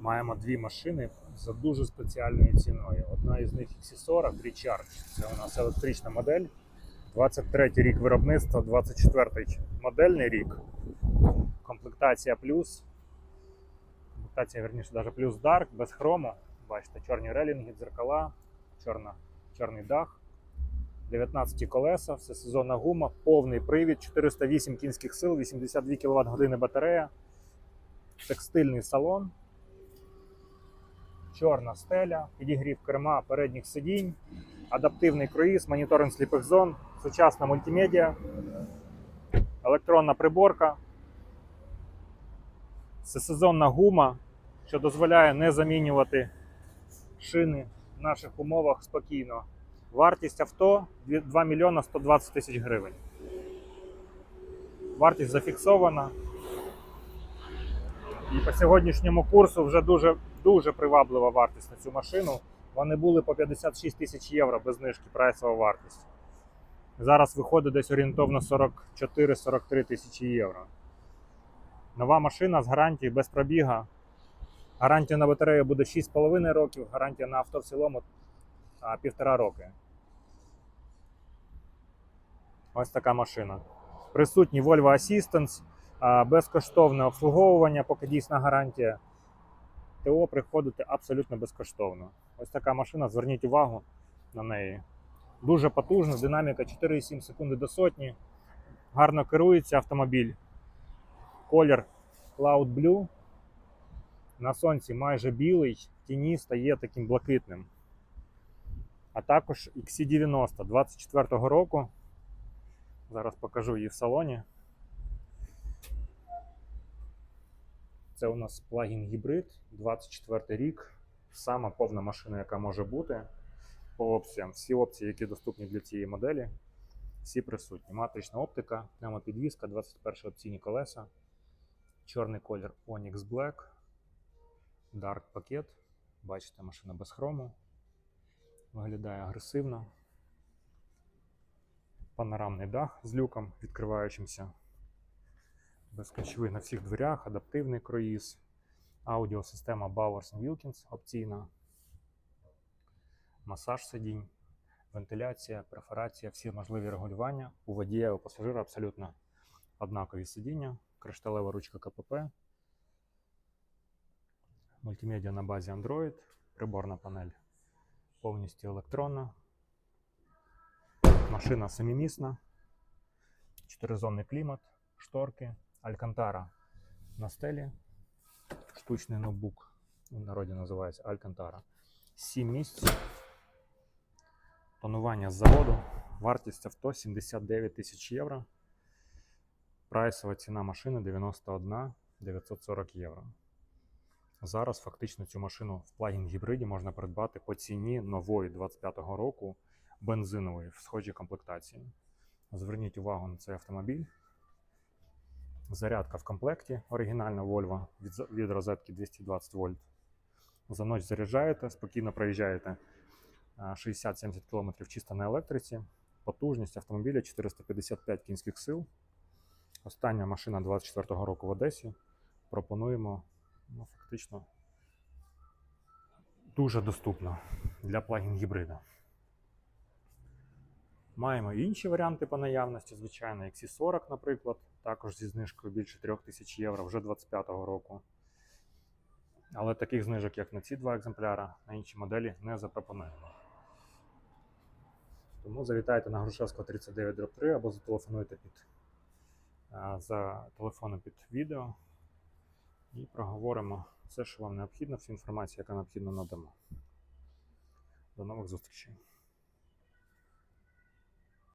Маємо дві машини за дуже спеціальною ціною. Одна із них XC40 Recharge. Це у нас електрична модель. 23 рік виробництва, 24 модельний рік. Комплектація плюс. Комплектація, верніше, навіть плюс Dark, без хрому. Бачите, чорні релінги, дзеркала, чорна, чорний дах. 19 колеса, все сезонна гума, повний привід, 408 кінських сил, 82 кВт години батарея, текстильний салон, чорна стеля, підігрів керма передніх сидінь, адаптивний круїз, моніторинг сліпих зон, сучасна мультимедіа, електронна приборка, всесезонна гума, що дозволяє не замінювати шини в наших умовах спокійно. Вартість авто 2 мільйона 120 тисяч гривень. Вартість зафіксована. І по сьогоднішньому курсу вже дуже, дуже приваблива вартість на цю машину. Вони були по 56 тисяч євро без знижки прайсова вартість. Зараз виходить десь орієнтовно 44-43 тисячі євро. Нова машина з гарантією без пробіга. Гарантія на батарею буде 6,5 років, гарантія на авто в цілому а, півтора роки. Ось така машина. Присутній Volvo Assistance, безкоштовне обслуговування, поки дійсна гарантія. ТО приходити абсолютно безкоштовно. Ось така машина, зверніть увагу на неї. Дуже потужна, динаміка 4,7 секунди до сотні. Гарно керується автомобіль. Колір Cloud Blue. На сонці майже білий, в тіні стає таким блакитним. А також XC90 24-го року. Зараз покажу її в салоні. Це у нас плагін гібрид, 24 рік. Сама повна машина, яка може бути по опціям. Всі опції, які доступні для цієї моделі, всі присутні. Матрична оптика, пневмопідвізка, 21 опційні колеса, чорний колір Onyx Black, Dark пакет. Бачите, машина без хрому. Виглядає агресивно. Панорамний дах з люком відкриваючимся. Безкочовий на всіх дверях, адаптивний круїз, аудіосистема Bowers Wilkins опційна, масаж сидінь, вентиляція, перфорація, всі можливі регулювання. У водія, у пасажира абсолютно однакові сидіння, кришталева ручка КПП, мультимедіа на базі Android, приборна панель повністю електронна. Машина семимісна, чотиризонний клімат, шторки, алькантара на стелі, штучний ноутбук, в народі називається Алькантара. 7 місць, тонування з заводу, вартість авто 79 тисяч євро. Прайсова ціна машини 91 940 євро. Зараз фактично цю машину в плагін гібриді можна придбати по ціні нової 25-го року бензинової в схожій комплектації. Зверніть увагу на цей автомобіль. Зарядка в комплекті оригінальна Volvo від, розетки 220 вольт. За ніч заряджаєте, спокійно проїжджаєте 60-70 км чисто на електриці. Потужність автомобіля 455 кінських сил. Остання машина 24-го року в Одесі. Пропонуємо ну, фактично дуже доступно для плагін гібрида. Маємо інші варіанти по наявності, звичайно, XC40, наприклад, також зі знижкою більше 3000 євро вже 25-го року. Але таких знижок, як на ці два екземпляри, на інші моделі не запропонуємо. Тому завітайте на Грушевського 39 3 або зателефонуйте під, за телефоном під відео і проговоримо все, що вам необхідно, всю інформацію, яка необхідна надамо. До нових зустрічей.